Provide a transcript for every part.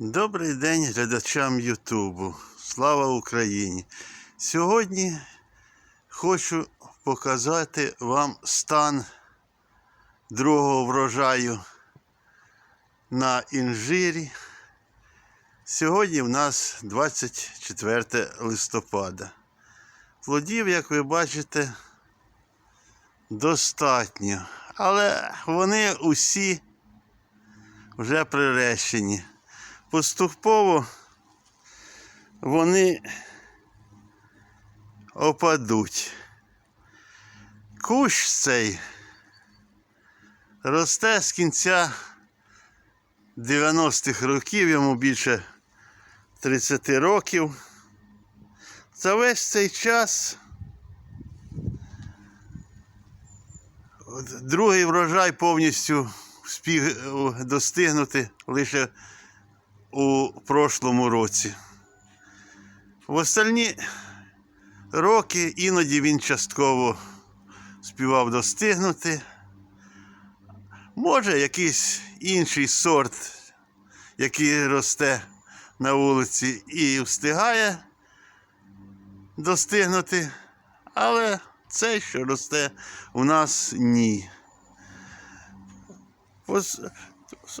Добрий день глядачам Ютубу. Слава Україні! Сьогодні хочу показати вам стан другого врожаю на інжирі. Сьогодні в нас 24 листопада. Плодів, як ви бачите, достатньо, але вони усі вже прирещені поступово вони опадуть. Кущ цей росте з кінця 90-х років, йому більше 30 років. За весь цей час другий врожай повністю встиг достигнути лише у прошлому році. В остальні роки іноді він частково співав достигнути. Може, якийсь інший сорт, який росте на вулиці і встигає достигнути, але цей, що росте у нас ні.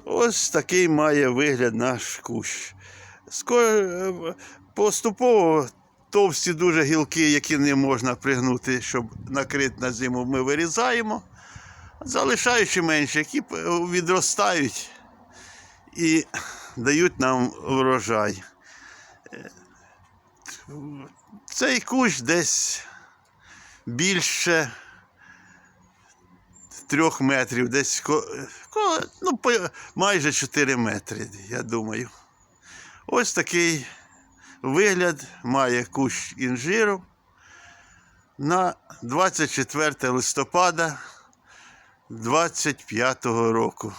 Ось такий має вигляд наш кущ. Поступово товсті дуже гілки, які не можна пригнути, щоб накрити на зиму, ми вирізаємо, залишаючи менше, які відростають і дають нам врожай. Е, Цей кущ десь більше трьох метрів, десь ну, майже 4 метри, я думаю. Ось такий вигляд має кущ інжиру на 24 листопада 25 року.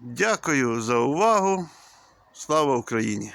Дякую за увагу. Слава Україні!